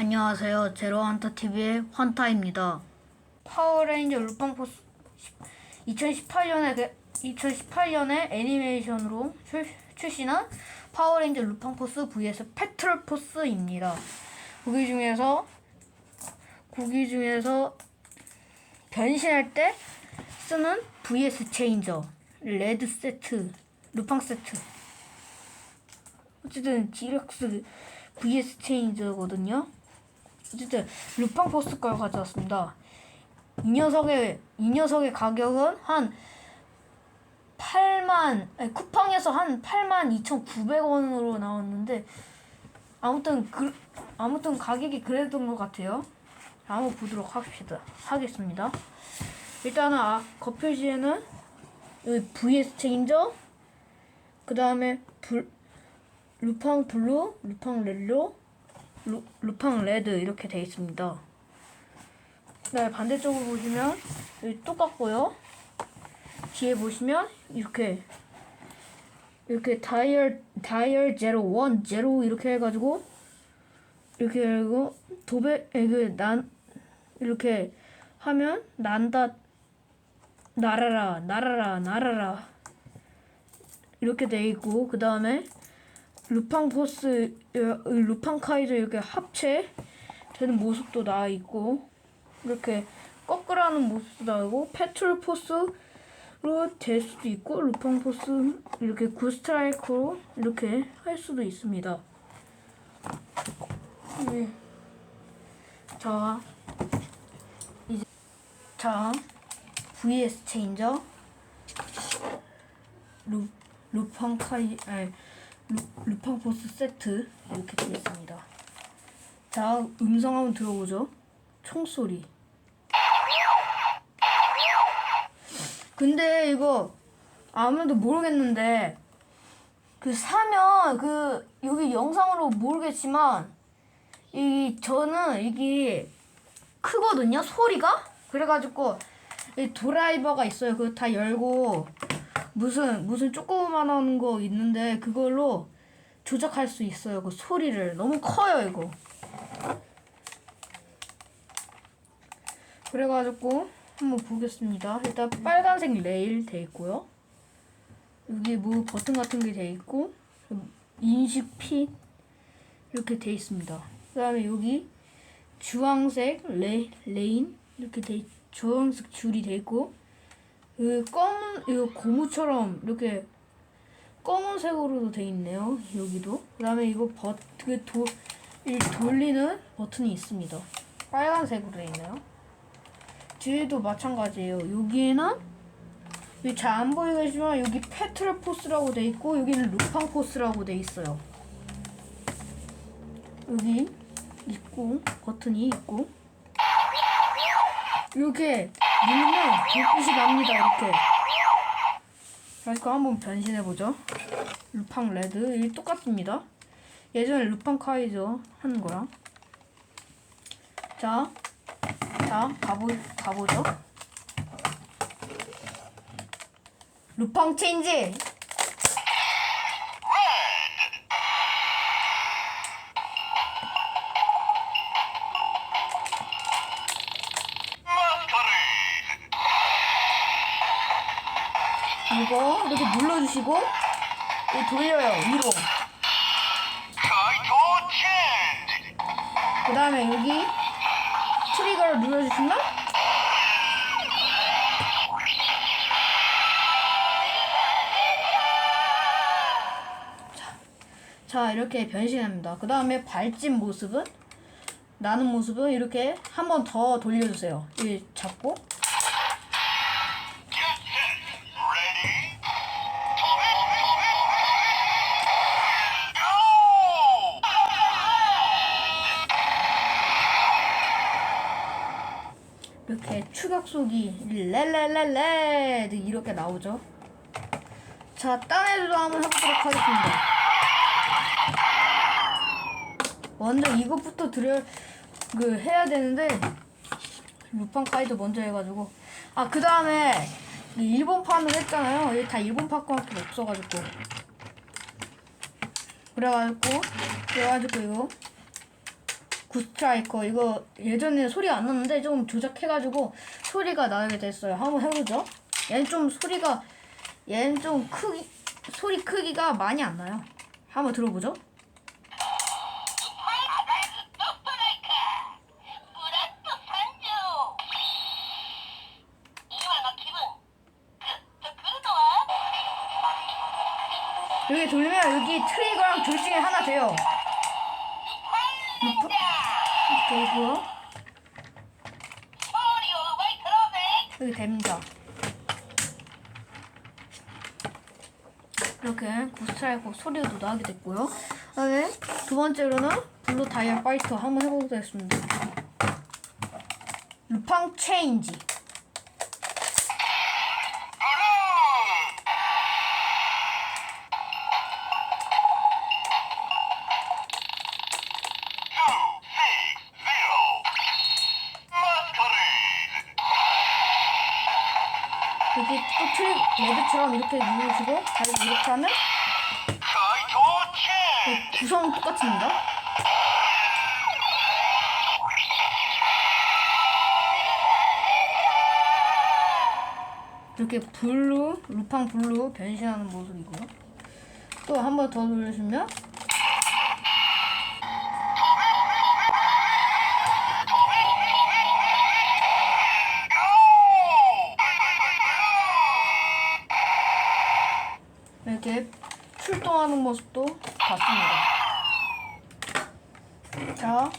안녕하세요. 제로한타TV의 환타입니다. 파워레인저 루팡포스 2018년에 2018년에 애니메이션으로 출, 출시한 파워레인저 루팡포스 vs 페트롤포스입니다. 고기 중에서 고기 중에서 변신할 때 쓰는 vs 체인저 레드 세트 루팡 세트 어쨌든 디럭스 vs 체인저거든요. 어쨌든 루팡 포스 걸 가져왔습니다. 이 녀석의 이 녀석의 가격은 한 8만 아니, 쿠팡에서 한 8만 2,900원으로 나왔는데 아무튼 그 아무튼 가격이 그랬던 것 같아요. 한번 보도록 합시다. 하겠습니다. 일단은 아, 겉표지에는 여기 vs 체인저 그 다음에 불 루팡 블루, 루팡 렐로, 루, 루팡 레드 이렇게 돼 있습니다. 네, 반대쪽으로 보시면 여기 똑같고요. 뒤에 보시면 이렇게 이렇게 다이얼 다이얼 제로 원 제로 이렇게 해가지고 이렇게 하고 도배 이게 난 이렇게 하면 난다 날아라 날아라 날아라 이렇게 돼 있고 그 다음에 루팡 포스 어, 루팡 카이저 이렇게 합체 되는 모습도 나와 있고 이렇게 거꾸라는 모습도 나오고 페트롤 포스로 될 수도 있고 루팡 포스 이렇게 구스트라이크로 이렇게 할 수도 있습니다. 네. 자 이제 자 vs 체인저 루 루팡 카이 아니 루, 루팡 보스 세트 이렇게 되어 있습니다. 자, 음성 한번 들어보죠. 총소리. 근데 이거 아무도 모르겠는데 그 사면 그 여기 영상으로 모르겠지만 이 저는 이게 크거든요 소리가 그래가지고 이 드라이버가 있어요 그거 다 열고 무슨 무슨 조그만한 거 있는데 그걸로 조작할 수 있어요. 그 소리를 너무 커요 이거. 그래가지고 한번 보겠습니다. 일단 빨간색 레일 돼 있고요. 여기 뭐 버튼 같은 게 돼 있고 인식 핀 이렇게 돼 있습니다. 그다음에 여기 주황색 레, 레인 이렇게 돼 있- 주황색 줄이 돼 있고 그 검은 이거 고무처럼 이렇게 검은색으로도 돼 있네요. 여기도. 그다음에 이거 버튼 도, 이 돌리는 버튼이 있습니다. 빨간색으로 돼 있네요. 뒤에도 마찬가지예요. 여기에는 여기 잘안 보이겠지만 여기 페트롤 포스라고 돼 있고 여기는 루팡 포스라고 돼 있어요. 여기 있고 버튼이 있고 이렇게 누르면 불빛이 납니다. 이렇게. 자, 이거 한번 변신해 보죠. 루팡 레드 이 똑같습니다. 예전에 루팡 카이저 하는 거랑. 자, 자 가보 가보죠. 루팡 체인지. 이거 이렇게 눌러주시고 이 돌려요 위로. 그 다음에 여기 트리거를 눌러주시면 자, 자 이렇게 변신합니다. 그 다음에 발진 모습은 나는 모습은 이렇게 한 번 더 돌려주세요. 이 잡고 이렇게 추격속이 렐렐렐레 이렇게 나오죠. 자, 딴 애들도 한번 해보도록 하겠습니다. 먼저 이것부터 드려 그 해야 되는데 루팡 카이도 먼저 해가지고 아 그 다음에 일본판을 했잖아요. 여기 다 일본판밖에 없어가지고 그래가지고 그래가지고 이거 굿스트라이커 이거 예전에 소리가 안 났는데 좀 조작해가지고 소리가 나게 됐어요. 한번 해보죠. 얘는 좀 소리가 얘는 좀 크기 소리 크기가 많이 안 나요. 한번 들어보죠. 여기 돌리면 여기 트리거랑 둘 중에 하나 돼요. 루프 되고요. 여기. 이렇게 구스트라이커 소리도 나게 됐고요. 그다음에 두 번째로는 블루 다이아 파이터 한번 해보겠습니다. 루팡 체인지. 트리 레드처럼 이렇게 누르시고 다시 이렇게 하면 그 구성 똑같습니다. 이렇게 블루, 루팡 블루 변신하는 모습이고요. 또 한 번 더 누르시면 모습도 봤습니다. 자,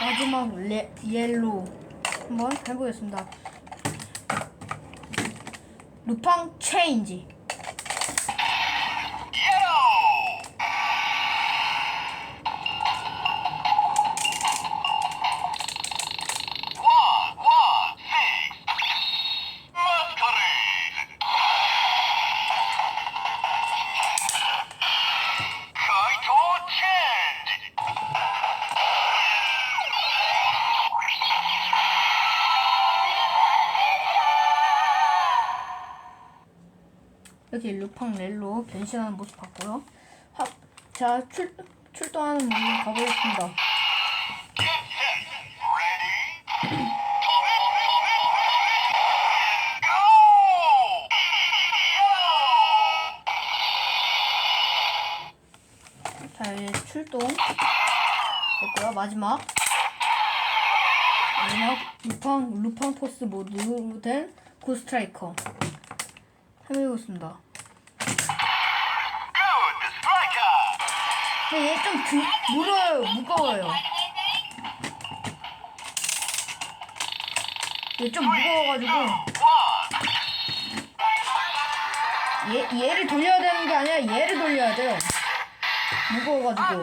마지막 레, 옐로우 한번 해보겠습니다. 루팡 체인지. 이렇게 루팡 렐로 변신하는 모습 봤고요. 하, 자, 출, 출동하는 모습 가보겠습니다. 자, 이제 출동 됐고요. 마지막. 마지막 루팡, 루팡 포스 모드로 된 고스트라이커. 해보겠습니다. 얘좀 무거워요, 무거워요. 얘 좀 무거워가지고 얘, 얘를 돌려야 되는 게 아니라 얘를 돌려야 돼요. 무거워가지고.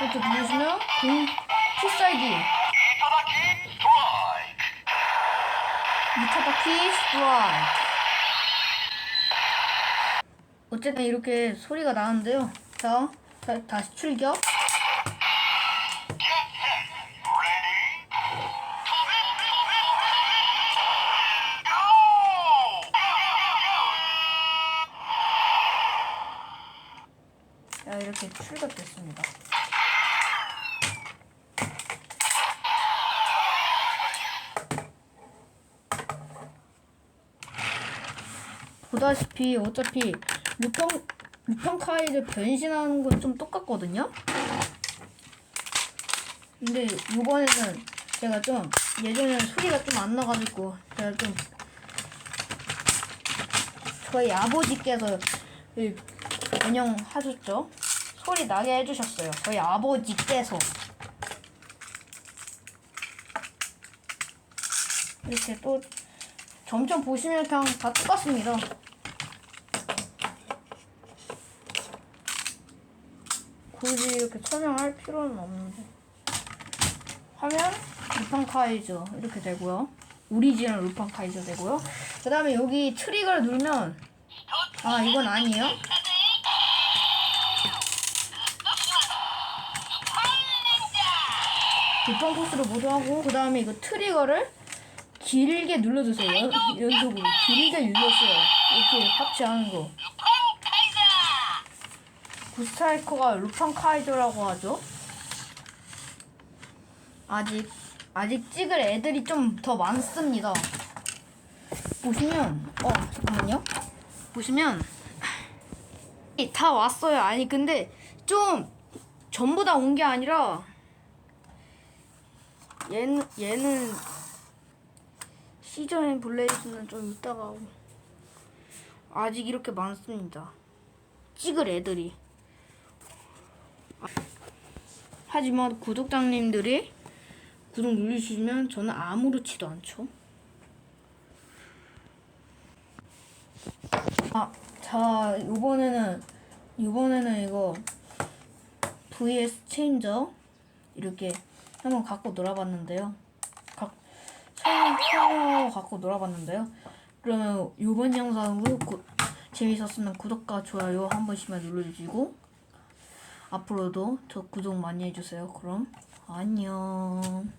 이렇게 돌리시면 공, 음, 피사이드. 2차 바퀴 스트라이크 어쨌든 이렇게 소리가 나는데요. 자 다, 시 출격. 자 이렇게 출격됐습니다. 보다시피 어차피 루팡 루팡 카이드 변신하는 건 좀 똑같거든요. 근데 이번에는 제가 좀 예전에 소리가 좀 안 나가지고 제가 좀 저희 아버지께서 이 운영하셨죠. 소리 나게 해주셨어요. 저희 아버지께서 이렇게 또 점점 보시면 그냥 다 똑같습니다. 굳이 이렇게 설명할 필요는 없는데 하면 루팡 카이저 이렇게 되고요. 오리지널 루팡 카이저 되고요. 그 다음에 여기 트리거를 누르면 아 이건 아니에요. 루팡 코스를 모두 하고 그 다음에 이거 트리거를 길게 눌러주세요. 연, 연속으로 길게 눌렀어요. 이렇게 합체하는 거. 구스타이커가 루팡 카이저라고 하죠. 아직 아직 찍을 애들이 좀 더 많습니다. 보시면 어 잠깐만요. 보시면 다 왔어요. 아니 근데 좀 전부 다 온 게 아니라 얘는 얘는 시저앤 블레이즈는 좀 이따가 오고 아직 이렇게 많습니다. 찍을 애들이. 하지만 구독자님들이 구독 누르시면 저는 아무렇지도 않죠. 아, 자 이번에는 이번에는 이거 VS 체인저 이렇게 한번 갖고 놀아봤는데요. 처음 갖고 놀아봤는데요. 그러면 이번 영상도 구, 재밌었으면 구독과 좋아요 한 번씩만 눌러주시고 앞으로도 저 구독 많이 해주세요. 그럼 안녕.